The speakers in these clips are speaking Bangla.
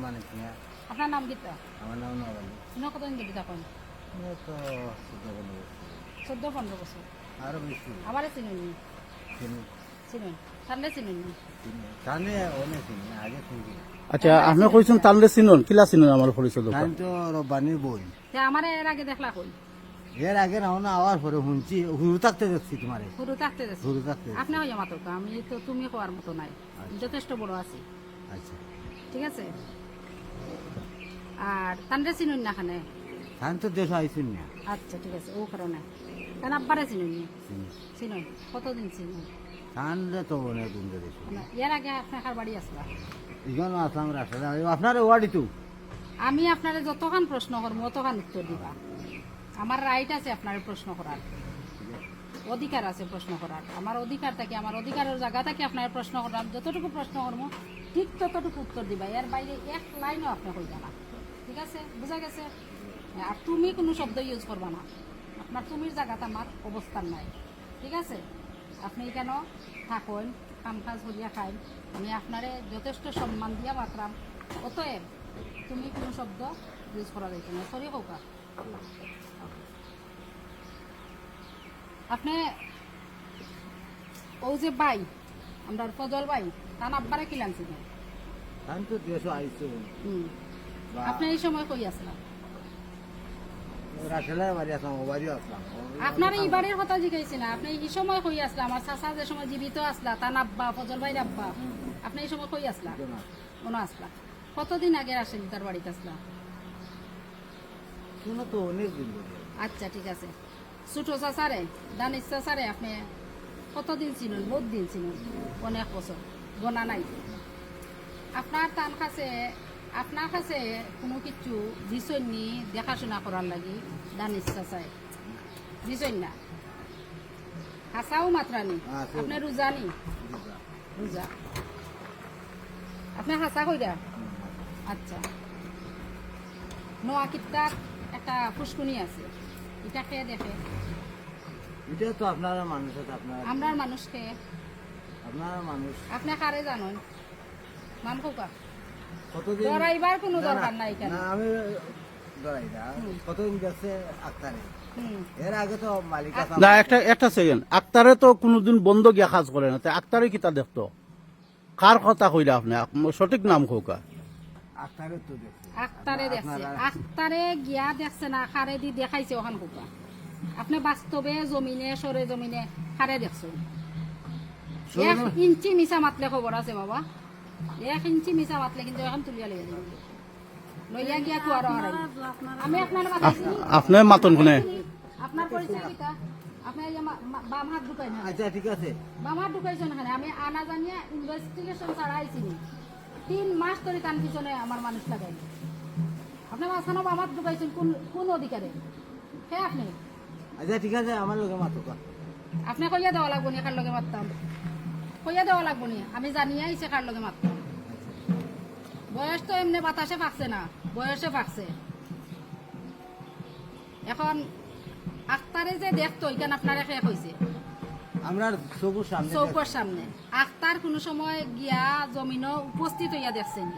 গীতা আমার নাম নবালি ন কতদিন তখন? এই তো চোদ্দ পনেরো বছর। চোদ্দ পনেরো বছর। আরও বেশি। আবার চিনুন। চিনি। চিনুন? ঠান্ডা চিনুন চিনি। জানে অনেক চিনি আগে শুনছি আচ্ছা আপনি কইছেন তানলে চিনুন কিলা চিনুন আমার পরিচয় আমি তো রব্বানির বই। তে আমার এর আগে দেখলা কই? এর আগে রাও না আওয়াজ পরে শুনছি হুরু থাকতে দেখছি তোমারে। শুরু থাকতে দেখছি। হুরু থাকতে আপনি হয়ে মাতো আমি তো তুমি হওয়ার মতো নাই। যথেষ্ট বড় আছি। আচ্ছা। ঠিক আছে? আর তান্ডে চিনুন না খানে? ধান তো দেশ আইসুন না। আচ্ছা ঠিক আছে ও কারণে কেন আব্বারে চিনুন নি? চিনি। চিনুন কতদিন চিনুন? ধান তো অনেক দিন ধরে এর আগে আপনার বাড়ি আসলা ইজন আসলাম রাস্তা আপনার ওয়ার্ডি তো আমি আপনারে যতখান প্রশ্ন করব অতখান উত্তর দিবা। আমার রাইট আছে আপনার প্রশ্ন করার। অধিকার আছে প্রশ্ন করার। আমার অধিকার থাকে, আমার অধিকারের জায়গা থেকে আপনার প্রশ্ন করার যতটুকু প্রশ্ন করব, ঠিক ততটুকু উত্তর দিবা। এর বাইরে এক লাইনও আপনি কইবা না। ঠিক আছে? বুঝা গেছে? আর তুমি কোনো শব্দ ইউজ করবা না। আপনার তুমির জায়গাতে আমার অবস্থান নাই। ঠিক আছে? আপনি কেন থাকুন কাম কাজ করিয়া খাইন। আমি আপনারে যথেষ্ট সম্মান দিয়া মাত্রাম। অতএব, তুমি কোনো শব্দ ইউজ করা যাইতে না। সরি হোক আপনি ও যে বাই আমরা ফজল বাই তার আব্বারে কি লাগছিলেন ধান তো দেশ হুম। আপনি এই সময় কই আসলাম আসলাম আপনার এই বাড়ির কথা জিজ্ঞাসি না আপনি এই সময় কই আসলা আমার চাচা যে সময় জীবিত আসলা তার আব্বা ফজল ভাইয়ের আব্বা। আপনি এই সময় কই আসলা? কোনো আসলা। কতদিন আগে আসেন তার বাড়িতে আসলা? তো অনেক দিন আচ্ছা ঠিক আছে। ছোটো চাচারে দানিশ চাচারে আপনি কতদিন চিনুন বহুত দিন চিনুন? অনেক বছর গোনা নাই। আপনার তার কাছে আপনার কাছে কোনো কিছু দিছই নি? দেখাশোনা করার লাগি দানিশ চাচায় দিছই না? হাসাও মাত্রানি আছে। আপনি রোজানি রোজা আপনি হাসা কইরা? আচ্ছা। নোয়া কিত্তার একটা ফুসকুনি আছে। এটা খেয়ে দেখে এটা তো আপনারা মানুষ আমরার মানুষকে আপনারা মানুষ। আপনি কারে জানেন? কতদিন কোনো দরকার নাই কেন? না আমি ডরাই কতদিন গেছে? আক্তারে। এর আগে তো মালিক না একটা একটা সেকেন্ড আক্তারে তো কোনোদিন বন্ধ গিয়া কাজ করে না। তে আক্তারে কিতা দেখতো? কার কথা কইলা আপনি? আপ- সঠিক নাম খোকা আক্তারে তো দেখছে। আখতারে দেখছে। আপনারা- গিয়া দেখছে না খারে দি দেখাইছে ওখান কোকা আপনি বাস্তবে জমিনে সরে জমিনে খারে দেখছেন এক ইঞ্চি মিছা মাতলে খবর আছে বাবা। এক ইঞ্চি মিছা মাতলে কিন্তু এখন তুলিয়া লিয়ে যাবে। লইয়া গিয়া কুয়ার আমি আপনার আপনার মাতন কোনে? আপনার পরিচয় কিটা আপনি এই যে মা- মা- বাম হাত ঢুকাই না আচ্ছা ঠিক আছে। বাম হাত ঢুকাইছেন আমি আনা জানিয়া ইনভেস্টিগেশন ছাড়া আইছি নি। তিন মাস ধরে কান পিছনে আমার মানুষ লাগাই আপনি মাঝখানে হাত ঢুকাইছেন কোন কোন অধিকারে? হে আপনি। আচ্ছা ঠিক আছে আমার লোকে মাতো আপনি কইয়া দেওয়া লাগবো নি কার লগে মারতাম? কইয়া দেওয়া লাগবো নি আমি জানিয়ে আইছে কার লগে মারতাম। বয়স তো এমনি বাতাসে ফাঁকছে না বয়সে ফাঁকছে এখন আখতারে যে দেখতো এখানে আপনার শেষ হয়েছে আমরা সবুজ সামনে চৌকর সামনে। আখতার কোনো সময় গিয়া জমিন উপস্থিত হইয়া দেখছেন।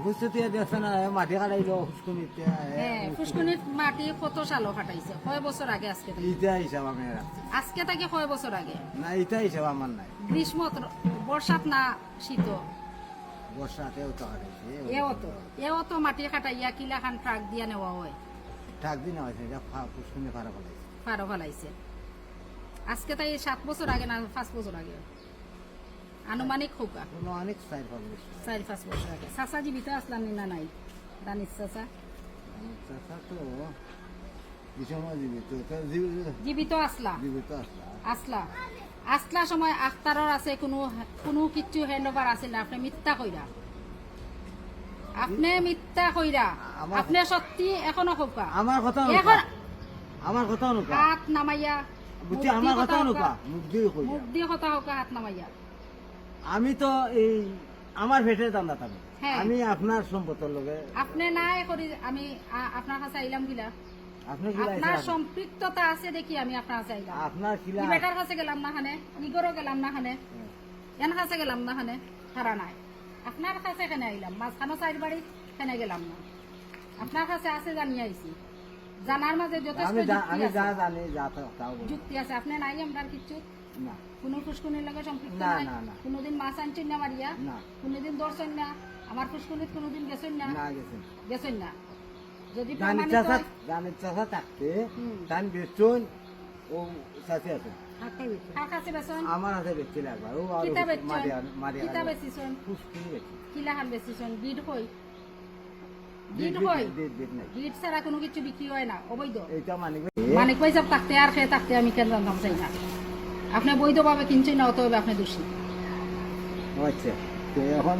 উপস্থিত হয়ে দেখছে না এ মাটি কাটাইলো ফুসকুনিতে হ্যাঁ ফুসকুনির মাটি কত সালো ফাটাইছে কয় বছর আগে আজকে ইটা হিসাব আমি আজকে থেকে কয় বছর আগে? না ইটা হিসাব আমার নাই। গ্রীষ্ম বর্ষাত না শীত বর্ষাতেও তো কাটাইছে এও তো এও তো মাটি কাটাইয়া কিলা খান ট্রাক দিয়া নেওয়া হয়। ঠাক দিন হয়েছে এটা ফুসকুনি পারা ফেলাইছে। পারো ফেলাইছে। আজকে তাই সাত বছর আগে না পাঁচ বছর আগে। আনুমানিক হোকা অনেক চারি পাঁচ বছর। আগে। চাচা জীবিত আসলাম না নাই? দানিস চাচা? চাচা তো সময় জীবিত তো জীবিত জীবিত আসলা। আসলা। আসলা। আসলা সময় আখতারর আছে কোনো কোনো কিছু হ্যান্ড ওভার আছে না। আপনি মিথ্যা কইরা। আপনি মিথ্যা কইরা। আমার- আপনি সত্যি এখনও হোকা আমার কথা এখন আমার কথা হাত নামাইয়া বুঝছি আমার কথা অনুকা মুখ দিয়ে কই মুখ দিয়ে কথা হোকা হাত নামাইয়া আমি তো এই আমার ভেটের দান্দা থাকি হ্যাঁ। আমি আপনার সম্পদের লগে আপনি নাই করি আমি আপনার কাছে আইলাম কি আপনার সম্পৃক্ততা আছে দেখি আমি আপনার কাছে আইলাম। আপনার কিলা বেটার কাছে গেলাম না হানে ইগরও গেলাম না হানে এন কাছে গেলাম না হানে তারা নাই। আপনার কাছে এখানে আইলাম? মাঝখানো চাইর বাড়ি এখানে গেলাম না। আপনার কাছে আছে জানিয়ে আইছি। জানার মাঝে যথেষ্ট আমি যা। জানি যা তাও যুক্তি আছে। আপনি নাই আমরা কিচ্ছু? না। কোনো ফুসকুনির লগে সম্পৃক্ত না। কোনোদিন মাছ আনছেন না মারিয়া? কোনোদিন ধরছেন না? আমার ফুসকুনিত কোনোদিন গেছেন না? গেছেন। না। যদি প্রমাণিত চাষা থাকতে। হুম। বেচুন ও চাষি আছে। আমার আছে বেচছিল একবার। ও কিতা মারিয়া কিতা বেচিছন? পুষ্টি বেচি কিলাখান বেচিছন? গিট হই গিট হই দিট দিট নাই। গিট ছাড়া কোনো কিছু বিক্রি হয় না অবৈধ? এইটা মানিক মানিক ভাই সব থাকতে আর খেয়ে থাকতে আমি কেন জানতাম চাই না। আপনি বৈধভাবে কিনছেন না অতএব আপনি দোষী। আচ্ছা এখন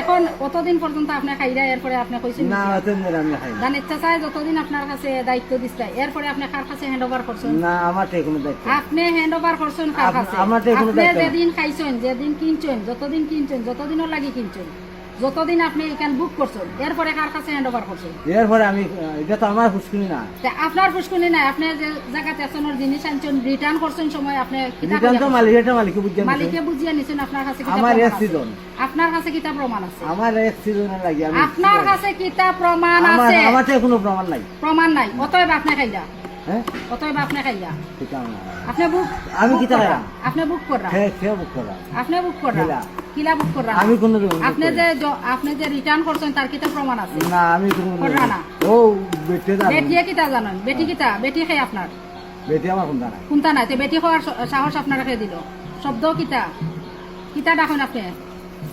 এখন অতদিন পর্যন্ত আপনি খাইরা এরপরে আপনি কইছেন না অত আমি খাই না ইচ্ছা চায় যতদিন আপনার কাছে দায়িত্ব দিচ্ছে এরপরে আপনি কার কাছে হ্যান্ড ওভার করছেন? না আমার তো কোনো দায়িত্ব নেই। আপনি হ্যান্ড ওভার করছেন কার কাছে? আমার তো এখনও দায়িত্ব নাই। যেদিন খাইছেন যেদিন কিনছেন যতদিন কিনছেন যতদিনও লাগি কিনছেন। যতদিন আপনি এখান বুক করছেন এরপরে কার কাছে হ্যান্ড ওভার করছেন? এরপরে আমি এটা তো আমার না। তা আপনার নাই আপনি যে জায়গাতে জিনিস আনছেন রিটার্ন করছেন সময় আপনি রিটার্ন তো মালিক এটা মালিক বুঝছেন মালিকে বুঝিয়ে নিছেন আপনার কাছে আমার এক। সিজন আপনার কাছে কিতাব প্রমাণ আছে। আমার এক লাগে আমি আপনার কাছে কিতাব প্রমাণ আছে। আমার কোনো প্রমাণ নাই। প্রমাণ নাই। অতএব আপনি খাইয়া। হ্যাঁ? অতএব আপনি খাইয়া। ঠিক আছে। না। আপনি বুক আমি কিতা খাইলাম? আপনি বুক খেয়ে খেয়ে বুক করা আপনি বুক কিলা? বুক কররা? আমি কোনো আপনি যে আপনি যে রিটার্ন করছেন তার প্রমাণ আছে? না আমি কোনো কররা না। ও বেটে দা বেটিয়ে কিতা জানেন? বেটি কিতা? বেটি খাই আপনার? বেটে আমার কোনটা নাই। কোনটা নাই? তে বেটি খাওয়ার স- সাহস আপনার খেয়ে দিল। শব্দ ডাকেন আপনি?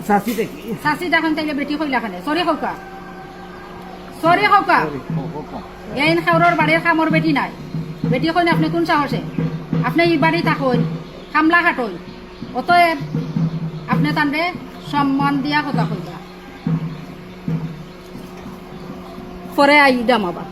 শাসি দেখি ডাকেন তাইলে বেটি কইলা খানে সরি হৌকা সরি হৌকা এই খাওয়ার বাড়ির খামর বেটি নাই। বেটি কইন আপনি কোন সাহসে? আপনি এই বাড়ি থাকুন খামলা খাটুন অতএব আপনি তান্ডে সম্মান দিয়া কথা কইবা। পরে আইডাম আবার